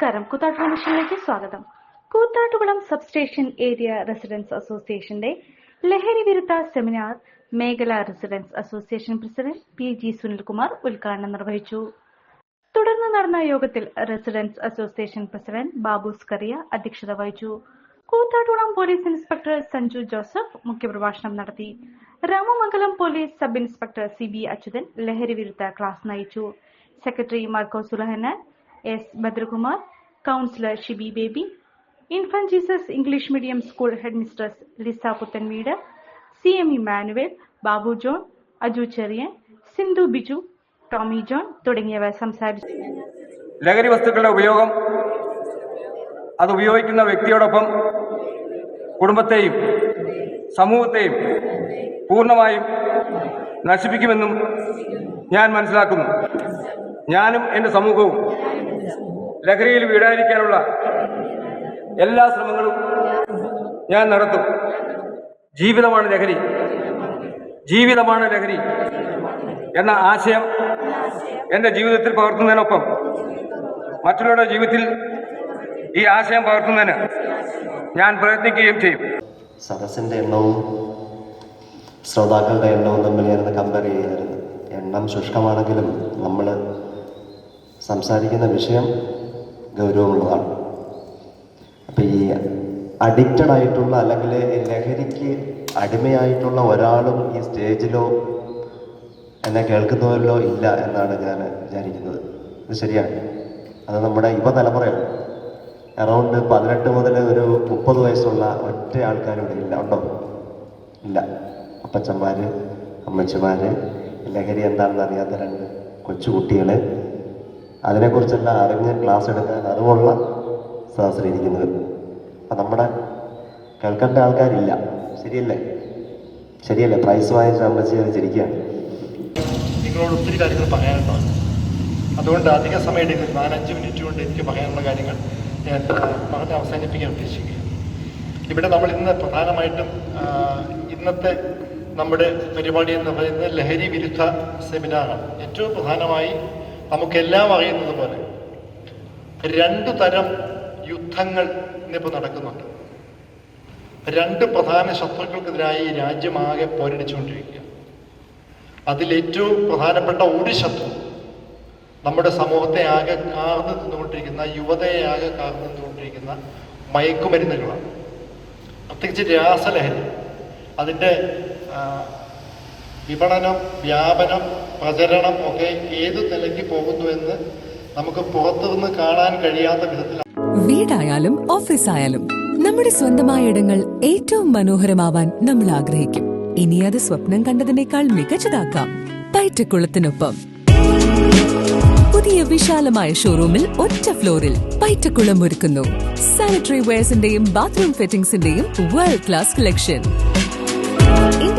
നമസ്കാരം. കൂത്താട്ടുകുളം മിഷനിലേക്ക് സ്വാഗതം. Koothattukulam substation area residence അസോസിയേഷന്റെ ലഹരി വിരുദ്ധ സെമിനാർ മേഖല residence association president P G Sunilkumar ഉദ്ഘാടനം നിർവഹിച്ചു. തുടർന്ന് നടന്ന യോഗത്തിൽ residence association president Babu Scaria അധ്യക്ഷത വഹിച്ചു. Koothattukulam police inspector Sanju Joseph മുഖ്യപ്രഭാഷണം നടത്തി. Ramamangalam police sub inspector C B Achuthan ലഹരി വിരുദ്ധ ക്ലാസ് നയിച്ചു. Secretary Marco Sulahanan S Bhadrakumar councillor Shibi Baby infant Jesus English medium school head mistress Lisa Puthenveedu C M Emmanuel Babu John Aju Cherian Sindhu Biju Tomy John തുടങ്ങിയവർ സംസാരിച്ചു. ലഹരി വസ്തുക്കളുടെ ഉപയോഗം അത് ഉപയോഗിക്കുന്ന വ്യക്തിയോടൊപ്പം കുടുംബത്തെയും സമൂഹത്തെയും പൂർണമായും നശിപ്പിക്കുമെന്നും ഞാൻ മനസ്സിലാക്കുന്നു. ഞാനും എന്റെ സമൂഹവും ലഹരിയിൽ വീടാനിരിക്കാനുള്ള എല്ലാ ശ്രമങ്ങളും ഞാൻ നടത്തും. ജീവിതമാണ് ലഹരി. ജീവിതമാണ് ലഹരി എന്ന ആശയം എന്റെ ജീവിതത്തിൽ പകർത്തുന്നതിനൊപ്പം മറ്റുള്ളവരുടെ ജീവിതത്തിൽ ഈ ആശയം പകർത്തുന്നതിന് ഞാൻ പ്രയത്നിക്കുകയും ചെയ്യും. സദസ്സിന്റെ എണ്ണവും ശ്രോതാക്കളുടെ എണ്ണവും തമ്മിൽ ഞാനത് കമ്പയർ ചെയ്യായിരുന്നു എണ്ണം ശുഷ്കമാണെങ്കിലും നമ്മൾ സംസാരിക്കുന്ന വിഷയം ഗൗരവമുള്ളതാണ്. അപ്പം ഈ അഡിക്റ്റഡ് ആയിട്ടുള്ള അല്ലെങ്കിൽ ലഹരിക്ക് അടിമയായിട്ടുള്ള ഒരാളും ഈ സ്റ്റേജിലോ എന്നെ കേൾക്കുന്നവരിലോ ഇല്ല എന്നാണ് ഞാൻ വിചാരിക്കുന്നത്. ഇത് ശരിയാണ്. അത് നമ്മുടെ യുവതലമുറയാണ്. അറൗണ്ട് പതിനെട്ട് മുതൽ ഒരു മുപ്പത് വയസ്സുള്ള ഒറ്റ ആൾക്കാരും ഇവിടെ ഇല്ല. ഉണ്ടോ? ഇല്ല. അപ്പച്ചന്മാർ അമ്മച്ചിമാർ ലഹരി എന്താണെന്ന് അറിയാത്ത രണ്ട് കൊച്ചുകുട്ടികൾ അതിനെക്കുറിച്ചെല്ലാം അറിഞ്ഞ് ക്ലാസ് എടുക്കാൻ അറിവുള്ള സദസ്സിലിരിക്കുന്നത് അപ്പം നമ്മുടെ കേൾക്കേണ്ട ആൾക്കാരില്ല. ശരിയല്ലേ? ശരിയല്ലേ? പ്രൈസ് വാങ്ങിച്ച് അത് ചിരിക്കുകയാണ് നിങ്ങളോട് ഒത്തിരി കാര്യങ്ങൾ പറയാനുണ്ടാവും അതുകൊണ്ട് അധിക സമയം എടുക്കും. നാലഞ്ച് മിനിറ്റ് കൊണ്ട് എനിക്ക് പറയാനുള്ള കാര്യങ്ങൾ ഞാൻ പറഞ്ഞ് അവസാനിപ്പിക്കാൻ ഉദ്ദേശിക്കുകയാണ്. ഇവിടെ നമ്മൾ ഇന്ന് പ്രധാനമായിട്ടും ഇന്നത്തെ നമ്മുടെ പരിപാടി എന്ന് പറയുന്നത് ലഹരി വിരുദ്ധ സെമിനാറാണ് ഏറ്റവും പ്രധാനമായി നമുക്കെല്ലാം അറിയുന്നത് പോലെ രണ്ടു തരം യുദ്ധങ്ങൾ ഇന്നിപ്പോൾ നടക്കുന്നുണ്ട്. രണ്ട് പ്രധാന ശത്രുക്കൾക്കെതിരായി രാജ്യമാകെ പോരടിച്ചുകൊണ്ടിരിക്കുക അതിലേറ്റവും പ്രധാനപ്പെട്ട ഒരു ശത്രു നമ്മുടെ സമൂഹത്തെ ആകെ കാർന്നു നിന്നുകൊണ്ടിരിക്കുന്ന യുവതയെ ആകെ കാർന്നു നിന്നുകൊണ്ടിരിക്കുന്ന മയക്കുമരുന്നുകളാണ്. പ്രത്യേകിച്ച് രാസലഹരി. അതിന്റെ വിപണനം വ്യാപനം പ്രചരണം ഒക്കെ ഏത് നിലയ്ക്ക് പോകുന്നുവെന്ന് നമുക്ക് പുറത്തുനിന്ന് കാണാൻ കഴിയാത്ത വിധത്തിൽ വീടായാലും ഓഫീസായാലും നമ്മുടെ സ്വന്തമായ ഇടങ്ങൾ ഏറ്റവും മനോഹരമാവാൻ നമ്മൾ ആഗ്രഹിക്കും. ഇനി അത് സ്വപ്നം കണ്ടതിനേക്കാൾ മികച്ചതാക്കാം. പയറ്റക്കുളത്തിനൊപ്പം പുതിയ വിശാലമായ ഷോറൂമിൽ ഒറ്റ ഫ്ലോറിൽ പയറ്റക്കുളം ഒരുക്കുന്നു. സാനിറ്ററി വെയർസിന്റെയും ബാത്റൂം ഫിറ്റിംഗ്സിന്റെയും വേൾഡ് ക്ലാസ് കളക്ഷൻ